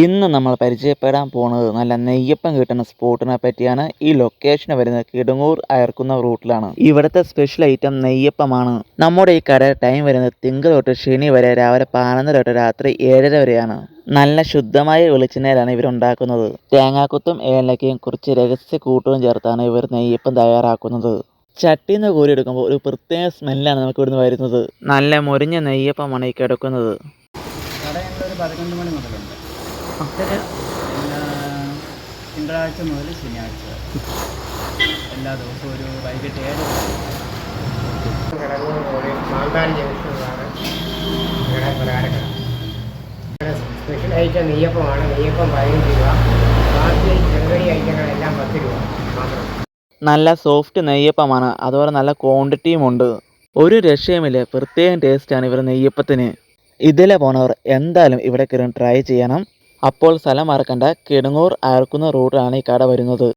ഇന്ന് നമ്മൾ പരിചയപ്പെടാൻ പോകുന്നത് നല്ല നെയ്യപ്പം കിട്ടുന്ന സ്പോട്ടിനെ പറ്റിയാണ്. ഈ ലൊക്കേഷൻ വരുന്നത് കിടങ്ങൂർ അയർക്കുന്ന റൂട്ടിലാണ്. ഇവിടുത്തെ സ്പെഷ്യൽ ഐറ്റം നെയ്യപ്പമാണ്. നമ്മുടെ ഈ കട ടൈം വരുന്നത് തിങ്കൾ തൊട്ട് ശനി വരെ രാവിലെ പതിനൊന്നര തൊട്ട് രാത്രി ഏഴര വരെയാണ്. നല്ല ശുദ്ധമായ വെളിച്ചെണ്ണയിലാണ് ഇവർ ഉണ്ടാക്കുന്നത്. തേങ്ങാക്കുത്തും ഏലക്കയും കുറച്ച് രഹസ്യ കൂട്ടവും ചേർത്താണ് ഇവർ നെയ്യപ്പം തയ്യാറാക്കുന്നത്. ചട്ടിയിൽ നിന്ന് കോരി എടുക്കുമ്പോൾ ഒരു പ്രത്യേക സ്മെല്ലാണ് നമുക്ക് ഇവിടുന്ന് വരുന്നത്. നല്ല മുരിഞ്ഞ നെയ്യപ്പമാണ് ഈ കിടക്കുന്നത്. മണി തിങ്കളാഴ്ച മുതൽ ശനിയാഴ്ച എല്ലാ ദിവസവും ഒരു വൈകിട്ട് ഏഴ് ജംഗ്ഷനിലാണ്. ഞങ്ങളുടെ സ്പെഷ്യൽ ഐറ്റം നെയ്യപ്പമാണ്. നെയ്യപ്പം പതിനഞ്ച് രൂപ ബാക്കി ചെറുകടി ഐറ്റങ്ങളെല്ലാം പത്ത് രൂപ മാത്രം. നല്ല സോഫ്റ്റ് നെയ്യപ്പമാണ്. അതുപോലെ നല്ല ക്വാണ്ടിറ്റിയും ഉണ്ട്. ഒരു രക്ഷയുമില്ല. പ്രത്യേകം ടേസ്റ്റാണ് ഇവർ നെയ്യപ്പത്തിന്. ഇതിലെ പോണവർ എന്തായാലും ഇവിടെ കയറി ട്രൈ ചെയ്യണം. അപ്പോൾ സ്ഥലം മറക്കണ്ട. കിടങ്ങൂർ അയർക്കുന്ന റൂട്ടിലാണ് ഈ കട വരുന്നത്.